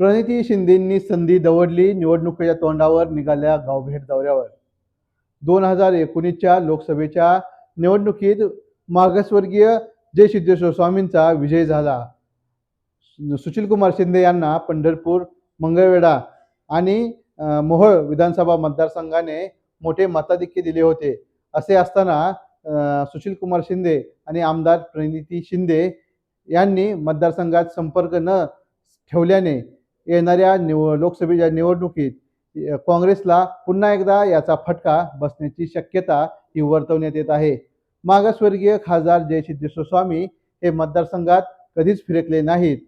प्रणिती शिंदेंनी संधी दवडली निवडणुकीच्या तोंडावर निघाल्या गावभेट दौऱ्यावर. दोन हजार एकोणीसच्या लोकसभेच्या निवडणुकीत मागासवर्गीय जय सिद्धेश्वर स्वामींचा विजय झाला. सुशीलकुमार शिंदे यांना पंढरपूर मंगळवेढा आणि मोहळ मोहोळ विधानसभा मतदारसंघाने मोठे मताधिक्य दिले होते. असे असताना सुशील सुशीलकुमार शिंदे आणि आमदार प्रणिती शिंदे यांनी मतदारसंघात संपर्क न ठेवल्याने येणाऱ्या निव लोकसभेच्या निवडणुकीत काँग्रेसला पुन्हा एकदा याचा फटका बसण्याची शक्यता ही वर्तवण्यात येत आहे. मागासवर्गीय खासदार जयसिद्धेश्वर स्वामी हे मतदारसंघात कधीच फिरकले नाहीत.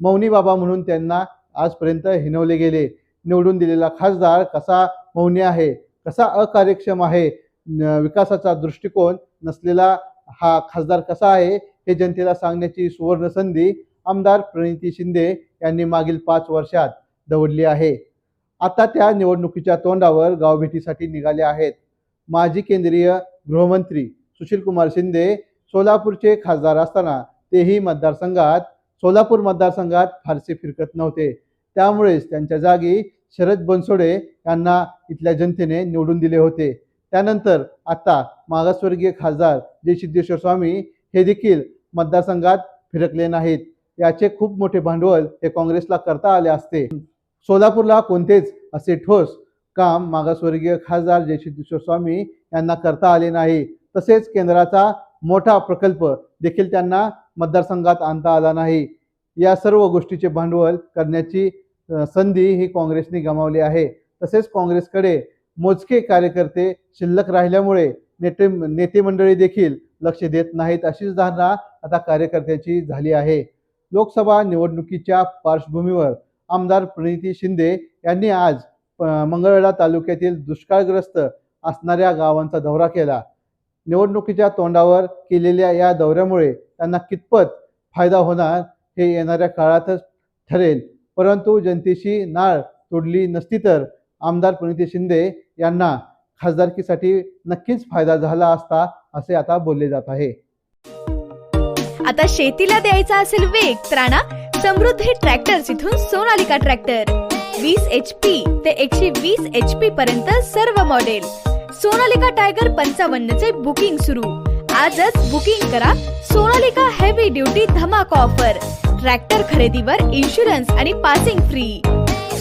मौनी बाबा म्हणून त्यांना आजपर्यंत हिनवले गेले. निवडून दिलेला खासदार कसा मौनी आहे? कसा अकार्यक्षम आहे? विकासाचा दृष्टिकोन नसलेला हा खासदार कसा आहे हे जनतेला सांगण्याची सुवर्ण संधी आमदार प्रणिती शिंदे यांनी मागील पाच वर्षात दवडली आहे. आता त्या निवडणुकीच्या तोंडावर गावभेटीसाठी निघाले आहेत. माजी केंद्रीय गृहमंत्री सुशीलकुमार शिंदे सोलापूरचे खासदार असताना तेही मतदारसंघात सोलापूर मतदारसंघात फारसे फिरकत नव्हते. त्यामुळेच त्यांच्या जागी शरद बनसोडे यांना इथल्या जनतेने निवडून दिले होते. त्यानंतर आता मागासवर्गीय खासदार जय सिद्धेश्वर स्वामी हे देखील मतदारसंघात फिरकले नाहीत. याचे खूप मोठे भांडवल हे काँग्रेसला करता आले असते. सोलापूरला कोणतेच असे ठोस काम मागासवर्गीय खासदार जयसिद्धेश्वर स्वामी यांना करता आले नाही. तसेच केंद्राचा मोठा प्रकल्प देखील त्यांना मतदारसंघात आणता आला नाही. या सर्व गोष्टीचे भांडवल करण्याची संधी ही काँग्रेसने गमावली आहे. तसेच काँग्रेसकडे मोजके कार्यकर्ते शिल्लक राहिल्यामुळे नेते नेते मंडळी देखील लक्ष देत नाहीत अशीच धारणा आता कार्यकर्त्यांची झाली आहे. लोकसभा निवडणुकीच्या पार्श्वभूमीवर आमदार प्रणिती शिंदे यांनी आज मंगळवेढा तालुक्यातील दुष्काळग्रस्त असणाऱ्या गावांचा दौरा केला. निवडणुकीच्या तोंडावर केलेल्या या दौऱ्यामुळे त्यांना कितपत फायदा होणार हे येणाऱ्या काळातच ठरेल. परंतु जनतेशी नाळ तोडली नसती तर आमदार प्रणिती शिंदे यांना खासदारकीसाठी नक्कीच फायदा झाला असता असे आता बोलले जात आहे. आता शेतीला द्यायचा असेल वेग त्राणा समृद्धी ट्रॅक्टर्स इथून सोनालिका ट्रॅक्टर. वीस एच पी ते एकशे वीस एच पी पर्यंत सर्व मॉडेल सोनालिका टायगर पंचावन्न चे बुकिंग सुरू. आजच बुकिंग करा सोनालिका हेवी ड्युटी धमाका ऑफर ट्रॅक्टर खरेदीवर इन्शुरन्स आणि पासिंग फ्री